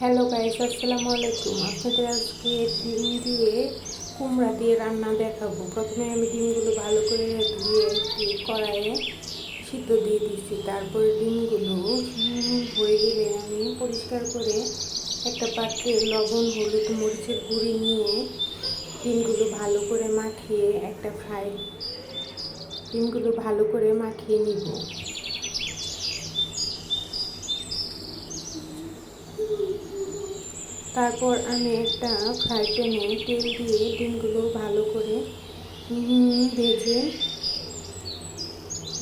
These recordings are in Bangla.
হ্যালো গাইস, আসসালামু আলাইকুম। আপনাদের আজকে ডিম দিয়ে কুমড়া দিয়ে রান্না দেখাবো। প্রথমে আমি ডিমগুলো ভালো করে ধুয়ে কড়াইয়ে সিদ্ধ দিয়ে দিচ্ছি। তারপরে ডিমগুলো হয়ে গেলে আমি পরিষ্কার করে একটা পাত্রে লবণ, হলুদ মরিচের গুঁড়ি নিয়ে ডিমগুলো ভালো করে মাখিয়ে একটা ফ্রাই ডিমগুলো ভালো করে মাখিয়ে নিব। তারপর আমি একটা ফ্রাই প্যানে তেল দিয়ে ডিমগুলো ভালো করে ভেজে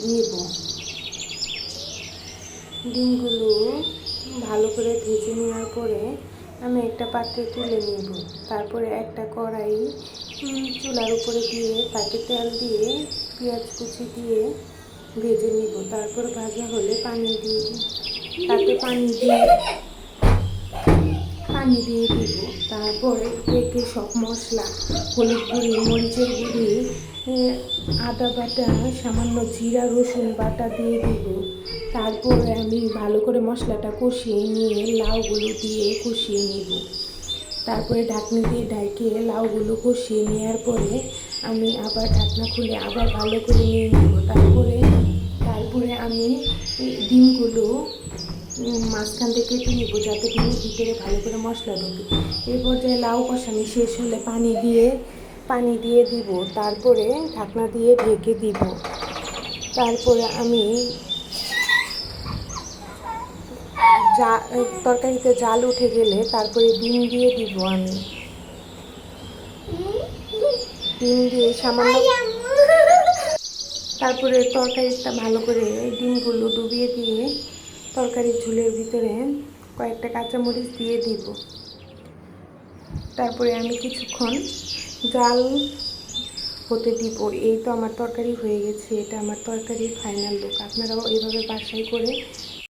নেব। ডিমগুলো ভালো করে ভেজে নেওয়ার পরে আমি একটা পাত্রে তুলে নেব। তারপরে একটা কড়াই চুলার উপরে দিয়ে তাতে তেল দিয়ে, পেঁয়াজ কুচি দিয়ে ভেজে নিব। তারপর ভাজা হলে পানি দিয়ে, তাতে পানি দিয়ে পানি দিয়ে দিব। তারপরে একে সব মশলা, হলুদ গুঁড়ি, মরিচের গুঁড়ি আদা বাটা, সামান্য জিরা, রসুন বাটা দিয়ে দিব। তারপরে আমি ভালো করে মশলাটা কষিয়ে নিয়ে লাউগুলো দিয়ে কষিয়ে নিব। তারপরে ঢাকনি দিয়ে ঢাকিয়ে লাউগুলো কষিয়ে নেওয়ার পরে আমি আবার ঢাকনা খুলে আবার ভালো করে নিয়ে নেব। তারপরে তারপরে আমি ডিমগুলো মাঝখান থেকে কেটে নিব যাতে ডিমের ভিতরে ভালো করে মশলা ঢোকে। এই পর্যায়ে লাউ কষানি শেষ হলে পানি দিয়ে পানি দিয়ে দিব। তারপরে ঢাকনা দিয়ে ঢেকে দিব। তারপরে আমি যা তরকারিতে জাল উঠে গেলে তারপরে ডিম দিয়ে দিব আমি। ডিম দিয়ে সামান্য তারপরে তরকারিটা ভালো করে ডিমগুলো ডুবিয়ে দিয়ে তরকারির ঝুলের ভিতরে কয়েকটা কাঁচামরিচ দিয়ে দিব। তারপরে আমি কিছুক্ষণ জাল হতে দিব। এই তো আমার তরকারি হয়ে গেছে, এটা আমার তরকারি ফাইনাল লুক আপনারাও এইভাবে বাসায় করে